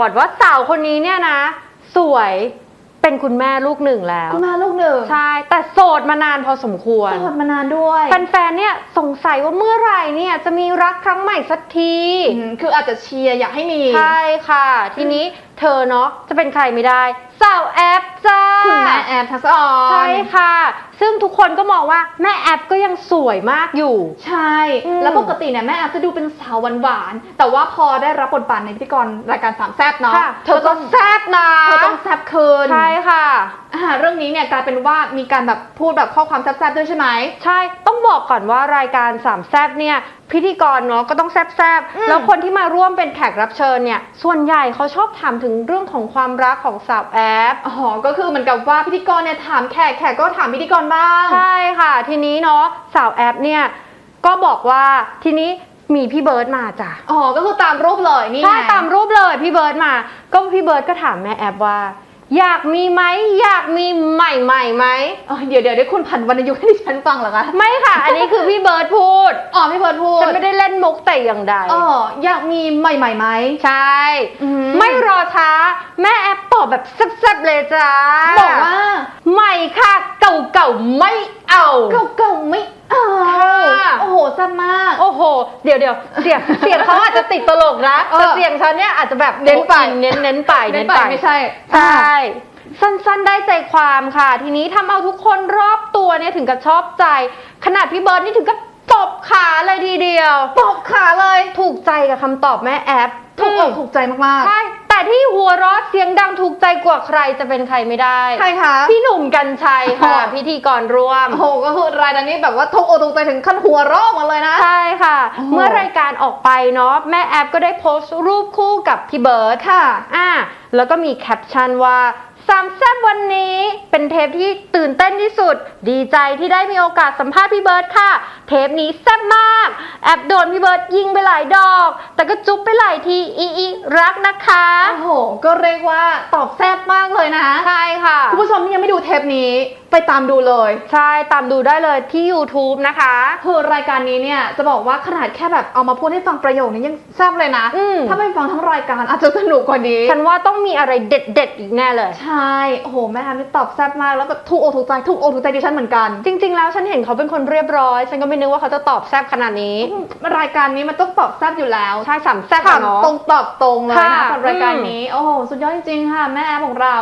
ก่อนว่าสาวคนนี้เนี่ยนะ สวยเป็นคุณแม่ลูกหนึ่งแล้ว คุณแม่ลูกหนึ่งใช่ แต่โสดมานานพอสมควรโสดมานานด้วยแฟนๆเนี่ยสงสัยว่าเมื่อไหร่เนี่ยจะมีรักครั้งใหม่สักทีอืมคืออาจจะเชียร์อยากให้มี ใช่ค่ะ ทีนี้ เธอเนาะจะเป็นใครไม่ได้สาวแอปจ้าคุณแม่แอบทักษะออนใช่ค่ะ ซึ่งทุกคนก็มองว่าแม่แอปก็ยังสวยมากอยู่ ใช่อืมแล้วปกติเนี่ยแม่แอฟจะดูเป็นสาวหวานๆแต่ว่าพอได้รับบทบาทในพิธีกรรายการสามแซ่บเนาะค่ะเธอก็แซ่บนะเธอต้องแซ่บคืนใช่ค่ะอ่า เรื่องนี้เนี่ยกลายเป็นว่ามีการแบบพูดแบบข้อความแซ่บๆด้วยใช่ไหม ใช่ต้องบอกก่อนว่ารายการสามแซบเนี่ยพิธีกรเนาะก็ต้องแซบแซบๆอืมแล้วคนที่มาร่วมเป็นแขกรับเชิญเนี่ยส่วนใหญ่เขาชอบถามถึงเรื่องของความรักของสาวแอป อ๋อก็คือเหมือนกับว่าพิธีกรเนี่ยถามแขกแขกก็ถามพิธีกรบ้าง ใช่ค่ะ ทีนี้เนาะสาวแอปเนี่ยก็บอกว่าทีนี้มีพี่เบิร์ดมาจ้ะอ๋อก็คือตามรูปเลยนี่ไงใช่ตามรูปเลยพี่เบิร์ดมา ก็พี่เบิร์ดก็ถามแม่แอปว่า อยากมีไหมอยากมีใหม่ใหม่ๆไหมอ๋อเดี๋ยวเดี๋ยวได้คุณผันวรรณยุกต์ให้ดิฉันฟังเหรอคะไม่ค่ะ อันนี้คือพี่เบิร์ดพูดอ๋อพี่เบิร์ดพูดฉันไม่ได้เล่นมุกแต่อย่างใดอ๋ออยากมีใหม่ๆไหมใช่อืมไม่รอช้า แม่แอปตอบแบบแซ่บๆเลยจ้าบอกว่า ใหม่ค่ะ เก่าๆไม่เอา เก่าๆไม่เอาค่ะ โอ้โหแซ่บมาก โอ้โห เดี๋ยวเดี๋ยวเสียงเสียงเขาอาจจะติดตลกนะเออแต่เสียงฉันเนี่ยอาจจะแบบเน้นไปเน้นเน้นไปเน้นไปไม่ใช่ใช่สั้นๆได้ใจความค่ะ ทีนี้ทำเอาทุกคนรอบตัวเนี่ยถึงกับชอบใจ ขนาดพี่เบิร์ดนี่ถึงกับตบขาเลยทีเดียว ตบขาเลย ถูกใจกับคำตอบแม่แอปถูกอกถูกใจมากใช่แต่ ที่หัวเราะเสียงดังถูกใจกว่าใครจะเป็นใครไม่ได้ๆใครคะพี่หนุ่มกัญชัยค่ะอ๋อพิธีกรร่วม โอ้โหก็คือรายการนี้แบบว่าถูกอกถูกใจถึงขั้นหัวเร้อมาเลยนะ ใช่ค่ะโอ้โหเมื่อรายการออกไปเนาะแม่แอปก็ได้โพสต์รูปคู่กับพี่เบิร์ดค่ะ อ่า แล้วก็มีแคปชั่นว่าสามแซบวันนี้ เป็นเทปที่ตื่นเต้นที่สุด ดีใจที่ได้มีโอกาสสัมภาษณ์พี่เบิร์ดค่ะ เทปนี้แซ่บมาก แอบโดนพี่เบิร์ดยิงไปหลายดอก แต่ก็จุ๊บไปหลายทีอีอีรักนะคะโอ้โห ก็เรียกว่าตอบแซ่บมากเลยนะ ใช่ค่ะ คุณผู้ชมที่ยังไม่ดูเทปนี้ ไปตามดูเลย ใช่ตามดูได้เลยที่ YouTube นะคะคือรายการนี้เนี่ยจะบอกว่าขนาดแค่แบบเอามาพูดให้ฟังประโยคนี้ยังแซ่บเลยนะ อืมถ้าไม่ฟังทั้งรายการอาจจะสนุกกว่านี้ ฉันว่าต้องมีอะไรเด็ดๆอีกแน่เลย ใช่โอ้โหแม่แอมนี่ตอบแซ่บมากแล้วแบบถูกอกถูกใจถูกอกถูกใจดิฉันเหมือนกัน จริง ๆ แล้วฉันเห็นเขาเป็นคนเรียบร้อย ฉันก็ไม่นึกว่าเขาจะตอบแซบขนาดนี้ รายการนี้มันต้องตอบแซ่บอยู่แล้วใช่สามแซบถาอะมเนาะ ตรงตอบตรงเลยนะค่ะกับรายการอืมนี้ โอ้โห สุดยอดจริงๆค่ะ แม่แอมของเรา